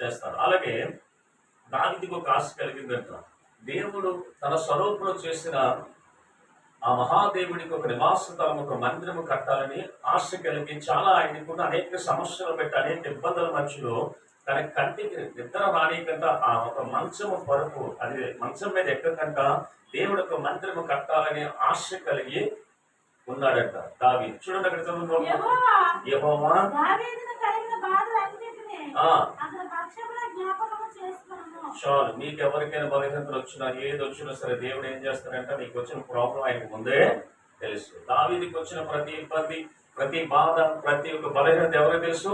చేస్తారు. అలాగే దానికి ఒక ఆశ కలిగిందంట. దేవుడు తన స్వరూపంలో చేసిన ఆ మహాదేవుడికి ఒక నివాస స్థలం ఒక మందిరము కట్టాలని ఆశ కలిగి చాలా ఆయనకున్న అనేక సమస్యలు పెట్టి అనేక ఇబ్బందుల మధ్యలో తన కంటికి నిద్ర రానికంట ఆ ఒక మంచము పరుపు అది మంచం మీద ఎక్కకంట దేవుడు ఒక మందిరము కట్టాలని ఆశ కలిగి ఉన్నాడంట. దావి చూడండి అక్కడ చదువు చాలు. మీకు ఎవరికైనా బలహీనతలు వచ్చినా ఏది వచ్చినా సరే దేవుడు ఏం చేస్తాడంటే మీకు వచ్చిన ప్రాబ్లం ఆయనకు ముందే తెలుసు. దావీదికి వచ్చిన ప్రతి ఇబ్బంది ప్రతి బాధ ప్రతి ఒక్క బలహీనత ఎవరికి తెలుసు?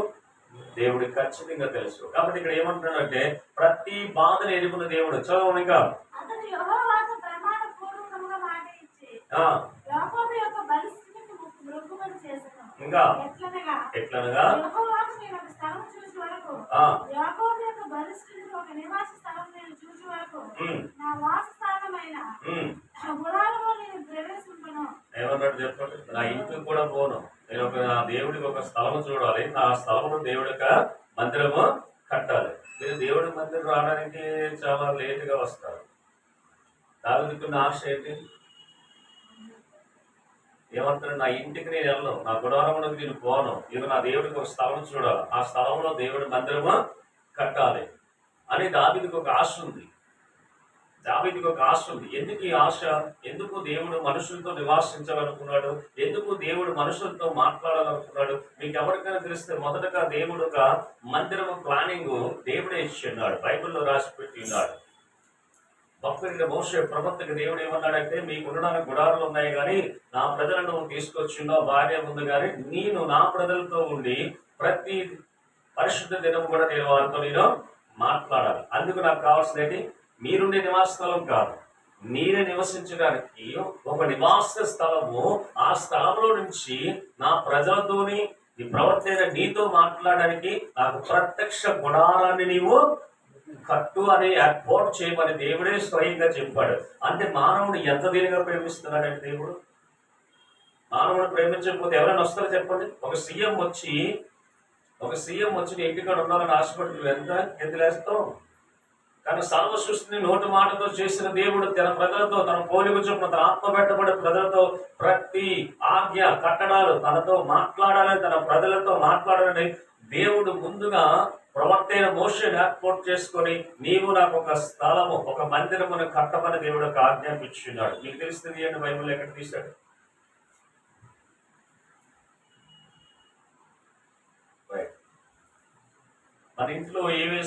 దేవుడికి ఖచ్చితంగా తెలుసు. కాబట్టి ఇక్కడ ఏమంటున్నాడంటే ప్రతి బాధను ఎదుర్కొన్న దేవుడు. చదవండి ఇంకా. అతడు యెహోవాతో ప్రమాణ పూర్వకముగా మాట ఇచ్చి ఆ, యాకోబు యొక్క బలిష్ఠునికి మృగ్గుమని చేసెను ఇంకా ఎట్లనగా ఎట్లనగా యెహోవాకు నేను ఒక స్థలం చూసి వరకు ఆ, యాకోబు యొక్క బలిష్ఠునికి ఒక నివాస స్థలం నేను చూసి వరకు ఉమ్, నా వాస స్థానమైన ఉమ్. గుడారము నేను ప్రవేశింపను. ఏమన్నాడు చెప్పండి? నా ఇంటికి కూడా పోను. నేను ఒక నా దేవుడికి ఒక స్థలం చూడాలి. నా స్థలంలో దేవుడి యొక్క మందిరము కట్టాలి. మీరు దేవుడి మందిరం రావడానికి చాలా లేటుగా వస్తారు. దావిదికున్న ఆశ ఏంటి? ఏమంటారు నా ఇంటికి నేను వెళ్ళను. నా గుడారంలోకి నేను పోను. ఇక నా దేవుడికి ఒక స్థలం చూడాలి. ఆ స్థలంలో దేవుడి మందిరము కట్టాలి అని దావిదికి ఒక ఆశ ఉంది. దావీదుకి ఒక ఆశ ఉంది. ఎందుకు ఈ ఆశ? ఎందుకు దేవుడు మనుషులతో నివాసించాలనుకున్నాడు? ఎందుకు దేవుడు మనుషులతో మాట్లాడాలనుకున్నాడు? మీకు ఎవరికైనా తెలిస్తే మొదటగా దేవుడు ఒక మందిరము ప్లానింగ్ దేవుడే ఇచ్చి ఉన్నాడు బైబిల్లో రాసి పెట్టి ఉన్నాడు. భక్తుడి మోసే ప్రవక్తకి దేవుడు ఏమన్నాడంటే మీకు ఉండడానికి గుడారులు ఉన్నాయి కానీ నా ప్రజలను తీసుకొచ్చిందో భార్య ఉంది కానీ నేను నా ప్రజలతో ఉండి ప్రతి పరిశుద్ధ దినం కూడా నేను వారితో నేను మాట్లాడాలి. అందుకు నాకు కావాల్సినది మీరుండే నివాస స్థలం కాదు. మీరే నివసించడానికి ఒక నివాస స్థలము ఆ స్థలంలో నుంచి నా ప్రజలతోని నీ ప్రవర్తన నీతో మాట్లాడడానికి నాకు ప్రత్యక్ష గుణాలని నీవు కట్టు అని ఏర్పాటు చేయమని దేవుడే స్వయంగా చెప్పాడు. అంటే మానవుడు ఎంత దీనిగా ప్రేమిస్తున్నాడంటే దేవుడు? మానవుడు ప్రేమించకపోతే ఎవరైనా వస్తారో చెప్పండి? ఒక సీఎం వచ్చి ఒక సీఎం వచ్చి నీ ఇంటికాడ ఉండాలని ఆశపడి ఎంత ఎదిలేస్తావు తన సర్వ సృష్టిని నోటి మాటతో చేసిన దేవుడు తన ప్రజలతో తన పోలిక చొప్పున తన ఆత్మ పెట్టబడే ప్రజలతో ప్రతి ఆజ్ఞ కట్టడాలు తనతో మాట్లాడాలని తన ప్రజలతో మాట్లాడాలని దేవుడు ముందుగా ప్రవర్తైన మోషన్ ఏర్పాటు చేసుకొని నీవు నాకు ఒక స్థలము ఒక మందిరమును కట్టమని దేవుడు ఒక ఆజ్ఞాపించున్నాడు. మీకు తెలుస్తుంది అని బైబుల్ ఎక్కడ తీశాడు? మన ఇంట్లో ఏవే